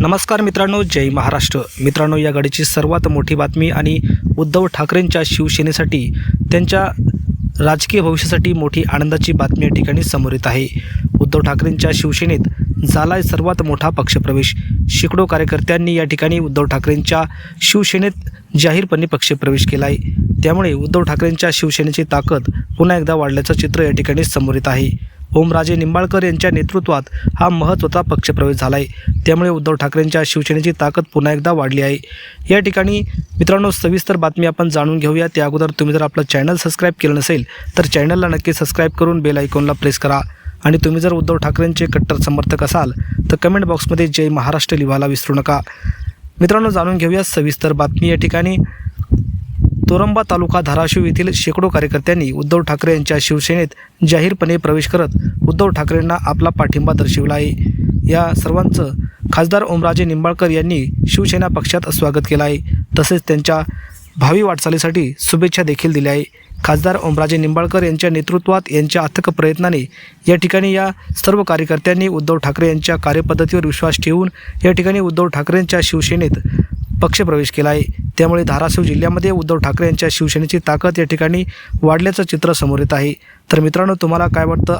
नमस्कार मित्रांनो जय महाराष्ट्र. मित्रांनो या गाडीची सर्वात मोठी बातमी आणि उद्धव ठाकरेंच्या शिवसेनेसाठी त्यांच्या राजकीय भविष्यासाठी मोठी आनंदाची बातमी या ठिकाणी समोर येत आहे. उद्धव ठाकरेंच्या शिवसेनेत झालाय सर्वात मोठा पक्षप्रवेश. शेकडो कार्यकर्त्यांनी या ठिकाणी उद्धव ठाकरेंच्या शिवसेनेत जाहीरपणे पक्षप्रवेश केला आहे त्यामुळे उद्धव ठाकरेंच्या शिवसेनेची ताकद पुन्हा एकदा वाढल्याचं चित्र या ठिकाणी समोर येत आहे. ओमराजे निंबाळकर यांच्या नेतृत्वात हा महत्त्वाचा पक्षप्रवेश झाला आहे त्यामुळे उद्धव ठाकरेंच्या शिवसेनेची ताकद पुन्हा एकदा वाढली आहे. या ठिकाणी मित्रांनो सविस्तर बातमी आपण जाणून घेऊया. त्या अगोदर तुम्ही जर आपलं चॅनल सबस्क्राईब केलं नसेल तर चॅनलला नक्की सबस्क्राईब करून बेल आयकॉनला प्रेस करा. आणि तुम्ही जर उद्धव ठाकरेंचे कट्टर समर्थक असाल तर कमेंट बॉक्समध्ये जय महाराष्ट्र लिहायला विसरू नका. मित्रांनो जाणून घेऊया सविस्तर बातमी. या ठिकाणी तोरंबा तालुका धाराशिव येथील शेकडो कार्यकर्त्यांनी उद्धव ठाकरे यांच्या शिवसेनेत जाहीरपणे प्रवेश करत उद्धव ठाकरेंना आपला पाठिंबा दर्शविला आहे. या सर्वांचं खासदार ओमराजे निंबाळकर यांनी शिवसेना पक्षात स्वागत केलं आहे. तसेच त्यांच्या भावी वाटचालीसाठी शुभेच्छा देखील दिल्या आहे. खासदार ओमराजे निंबाळकर यांच्या नेतृत्वात यांच्या अथक प्रयत्नाने या ठिकाणी या सर्व कार्यकर्त्यांनी उद्धव ठाकरे यांच्या कार्यपद्धतीवर विश्वास ठेवून या ठिकाणी उद्धव ठाकरेंच्या शिवसेनेत पक्षप्रवेश केला आहे त्यामुळे धाराशिव जिल्ह्यामध्ये उद्धव ठाकरे यांच्या शिवसेनेची ताकद या ठिकाणी वाढल्याचं चित्र समोर येत आहे. तर मित्रांनो तुम्हाला काय वाटतं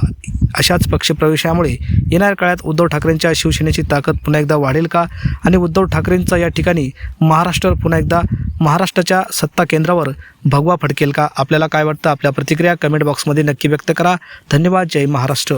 अशाच पक्षप्रवेशामुळे येणाऱ्या काळात उद्धव ठाकरेंच्या शिवसेनेची ताकद पुन्हा एकदा वाढेल का? आणि उद्धव ठाकरेंचा या ठिकाणी महाराष्ट्रावर पुन्हा एकदा महाराष्ट्राच्या सत्ता केंद्रावर भगवा फडकेल का? आपल्याला काय वाटतं? आपल्या प्रतिक्रिया कमेंट बॉक्समध्ये नक्की व्यक्त करा. धन्यवाद. जय महाराष्ट्र.